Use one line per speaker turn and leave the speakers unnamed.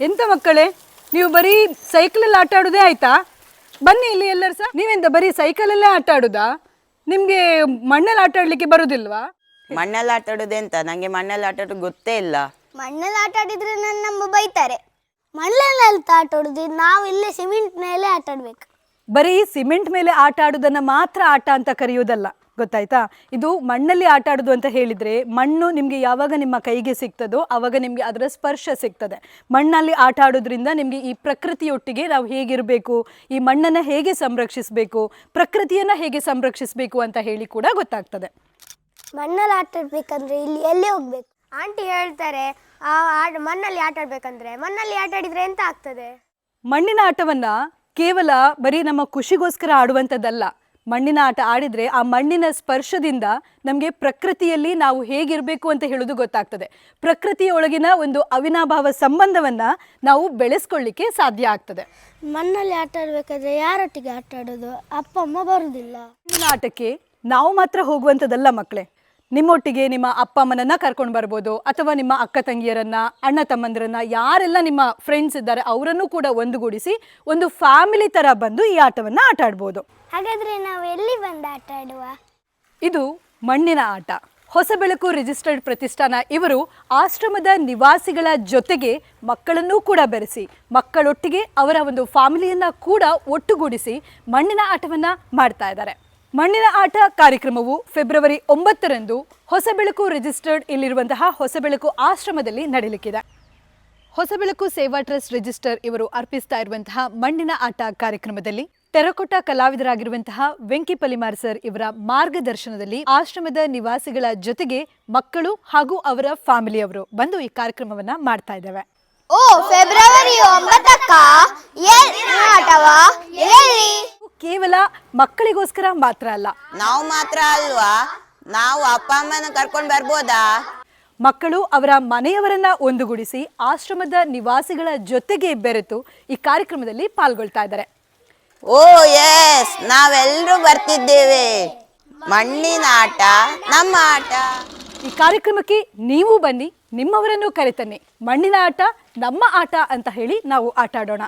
ಎಂತ ಮಕ್ಕಳೇ? ನೀವು ಬರೀ ಸೈಕಲಲ್ಲಿ ಆಟ ಆಡೋದೇ ಆಯ್ತಾ? ಬನ್ನಿ ಇಲ್ಲಿ ಎಲ್ಲರೂ ಸಹ. ನೀವೆಂತ ಬರೀ ಸೈಕಲಲ್ಲೇ ಆಟ ಆಡುದಾ? ನಿಮಗೆ ಮಣ್ಣಲ್ಲಿ ಆಟ ಆಡ್ಲಿಕ್ಕೆ ಬರುದಿಲ್ವಾ?
ಮಣ್ಣಲ್ಲಿ ಆಟ ಆಡೋದು ಎಂತ? ನಂಗೆ ಮಣ್ಣಲ್ಲಿ ಆಟ ಆಡೋದು ಗೊತ್ತೇ ಇಲ್ಲ.
ಮಣ್ಣಲ್ಲಿ ಆಟ ಆಡಿದ್ರೆ ನನ್ನ ನಮ್ಮ ಬೈತಾರೆ. ಮಣ್ಣಲ್ಲಿ ಆಟ ಆಡುದು ನಾವು ಇಲ್ಲೇ ಸಿಮೆಂಟ್ ಮೇಲೆ ಆಟ ಆಡ್ಬೇಕು.
ಬರೀ ಸಿಮೆಂಟ್ ಮೇಲೆ ಆಟ ಆಡುದನ್ನ ಮಾತ್ರ ಆಟ ಅಂತ ಕರೆಯೋದಲ್ಲ ಗೊತ್ತಾಯ್ತಾ? ಇದು ಮಣ್ಣಲ್ಲಿ ಆಟ ಆಡೋದು ಅಂತ ಹೇಳಿದ್ರೆ ಮಣ್ಣು ನಿಮಗೆ ಯಾವಾಗ ನಿಮ್ಮ ಕೈಗೆ ಸಿಗ್ತದೋ ಆವಾಗ ನಿಮಗೆ ಅದರ ಸ್ಪರ್ಶ ಸಿಗ್ತದೆ. ಮಣ್ಣಲ್ಲಿ ಆಟ ಆಡೋದ್ರಿಂದ ನಿಮಗೆ ಈ ಪ್ರಕೃತಿಯೊಟ್ಟಿಗೆ ನಾವು ಹೇಗಿರಬೇಕು ಈ ಮಣ್ಣನ್ನು ಹೇಗೆ ಸಂರಕ್ಷಿಸಬೇಕು ಪ್ರಕೃತಿಯನ್ನು ಹೇಗೆ ಸಂರಕ್ಷಿಸಬೇಕು ಅಂತ ಹೇಳಿ ಕೂಡ ಗೊತ್ತಾಗ್ತದೆ.
ಮಣ್ಣಲ್ಲಿ ಆಟ ಆಡ್ಬೇಕಂದ್ರೆ ಇಲ್ಲಿ ಎಲ್ಲಿ ಹೋಗ್ಬೇಕು? ಆಂಟಿ ಹೇಳ್ತಾರೆ ಆ ಆಟ ಮಣ್ಣಲ್ಲಿ ಆಟ ಆಡ್ಬೇಕಂದ್ರೆ ಮಣ್ಣಲ್ಲಿ ಆಟ ಆಡಿದ್ರೆ ಎಂತ ಆಗ್ತದೆ?
ಮಣ್ಣಿನ ಆಟವನ್ನ ಕೇವಲ ಬರೀ ನಮ್ಮ ಖುಷಿಗೋಸ್ಕರ ಆಡುವಂಥದ್ದಲ್ಲ. ಮಣ್ಣಿನ ಆಟ ಆಡಿದರೆ ಆ ಮಣ್ಣಿನ ಸ್ಪರ್ಶದಿಂದ ನಮಗೆ ಪ್ರಕೃತಿಯಲ್ಲಿ ನಾವು ಹೇಗಿರಬೇಕು ಅಂತ ಹೇಳೋದು ಗೊತ್ತಾಗ್ತದೆ. ಪ್ರಕೃತಿಯೊಳಗಿನ ಒಂದು ಅವಿನಾಭಾವ ಸಂಬಂಧವನ್ನು ನಾವು ಬೆಳೆಸ್ಕೊಳ್ಳಿಕ್ಕೆ ಸಾಧ್ಯ ಆಗ್ತದೆ.
ಮಣ್ಣಲ್ಲಿ ಆಟ ಆಡಬೇಕಾದ್ರೆ ಯಾರೊಟ್ಟಿಗೆ ಆಟ ಆಡೋದು? ಅಪ್ಪ ಅಮ್ಮ ಬರುವುದಿಲ್ಲ
ಮಣ್ಣಿನ ಆಟಕ್ಕೆ ನಾವು ಮಾತ್ರ ಹೋಗುವಂಥದ್ದಲ್ಲ ಮಕ್ಕಳೇ ನಿಮ್ಮೊಟ್ಟಿಗೆ ನಿಮ್ಮ ಅಪ್ಪ ಅಮ್ಮನನ್ನ ಕರ್ಕೊಂಡು ಬರ್ಬೋದು ಅಥವಾ ನಿಮ್ಮ ಅಕ್ಕ ತಂಗಿಯರನ್ನ ಅಣ್ಣ ತಮ್ಮಂದಿರನ್ನ ಯಾರೆಲ್ಲ ನಿಮ್ಮ ಫ್ರೆಂಡ್ಸ್ ಇದ್ದಾರೆ ಅವರನ್ನು ಕೂಡ ಒಂದುಗೂಡಿಸಿ ಒಂದು ಫ್ಯಾಮಿಲಿ ತರ ಬಂದು ಈ ಆಟವನ್ನ ಆಟ ಆಡ್ಬೋದು.
ಹಾಗಾದ್ರೆ ನಾವು ಎಲ್ಲಿ ಬಂದು ಆಟ ಆಡುವ?
ಇದು ಮಣ್ಣಿನ ಆಟ. ಹೊಸಬೆಳಕು ರಿಜಿಸ್ಟರ್ಡ್ ಪ್ರತಿಷ್ಠಾನ. ಇವರು ಆಶ್ರಮದ ನಿವಾಸಿಗಳ ಜೊತೆಗೆ ಮಕ್ಕಳನ್ನೂ ಕೂಡ ಬೆರೆಸಿ ಮಕ್ಕಳೊಟ್ಟಿಗೆ ಅವರ ಒಂದು ಫ್ಯಾಮಿಲಿಯನ್ನ ಕೂಡ ಒಟ್ಟುಗೂಡಿಸಿ ಮಣ್ಣಿನ ಆಟವನ್ನ ಮಾಡ್ತಾ ಇದ್ದಾರೆ. ಮಣ್ಣಿನ ಆಟ ಕಾರ್ಯಕ್ರಮವು ಫೆಬ್ರವರಿ ಒಂಬತ್ತರಂದು ಹೊಸಬೆಳಕು ರಿಜಿಸ್ಟರ್ಡ್ ಇಲ್ಲಿರುವಂತಹ ಹೊಸಬೆಳಕು ಆಶ್ರಮದಲ್ಲಿ ನಡೆಯಲಿಕ್ಕಿದೆ. ಹೊಸಬೆಳಕು ಸೇವಾ ಟ್ರಸ್ಟ್ ರಿಜಿಸ್ಟರ್ ಇವರು ಅರ್ಪಿಸ್ತಾ ಇರುವಂತಹ ಮಣ್ಣಿನ ಆಟ ಕಾರ್ಯಕ್ರಮದಲ್ಲಿ ಟೆರಕೋಟ ಕಲಾವಿದರಾಗಿರುವಂತಹ ವೆಂಕಿ ಪಲಿಮಾರ್ ಸರ್ ಇವರ ಮಾರ್ಗದರ್ಶನದಲ್ಲಿ ಆಶ್ರಮದ ನಿವಾಸಿಗಳ ಜೊತೆಗೆ ಮಕ್ಕಳು ಹಾಗೂ ಅವರ ಫ್ಯಾಮಿಲಿಯವರು ಬಂದು ಈ ಕಾರ್ಯಕ್ರಮವನ್ನ ಮಾಡ್ತಾ ಇದ್ದಾವೆ.
ಓ, ಫೆಬ್ರವರಿ ಒಂಬತ್ತಕ್ಕ ಆಟವ ಎಲ್ಲಿ
ಕೇವಲ ಮಕ್ಕಳಿಗೋಸ್ಕರ ಮಾತ್ರ ಅಲ್ಲ.
ನಾವು ಮಾತ್ರ ಅಲ್ವಾ? ನಾವು ಅಪ್ಪ ಅಮ್ಮನ ಕರ್ಕೊಂಡು ಬರ್ಬೋದಾ?
ಮಕ್ಕಳು ಅವರ ಮನೆಯವರನ್ನ ಒಂದುಗೂಡಿಸಿ ಆಶ್ರಮದ ನಿವಾಸಿಗಳ ಜೊತೆಗೆ ಬೆರೆತು ಈ ಕಾರ್ಯಕ್ರಮದಲ್ಲಿ ಪಾಲ್ಗೊಳ್ತಾ ಇದ್ದಾರೆ.
ಓ ಎಸ್ ನಾವೆಲ್ಲರೂ ಬರ್ತಿದ್ದೇವೆ. ಮಣ್ಣಿನ ಆಟ ನಮ್ಮ ಆಟ.
ಈ ಕಾರ್ಯಕ್ರಮಕ್ಕೆ ನೀವು ಬನ್ನಿ ನಿಮ್ಮವರನ್ನು ಕರೆತನ್ನಿ. ಮಣ್ಣಿನ ಆಟ ನಮ್ಮ ಆಟ ಅಂತ ಹೇಳಿ ನಾವು ಆಟ ಆಡೋಣ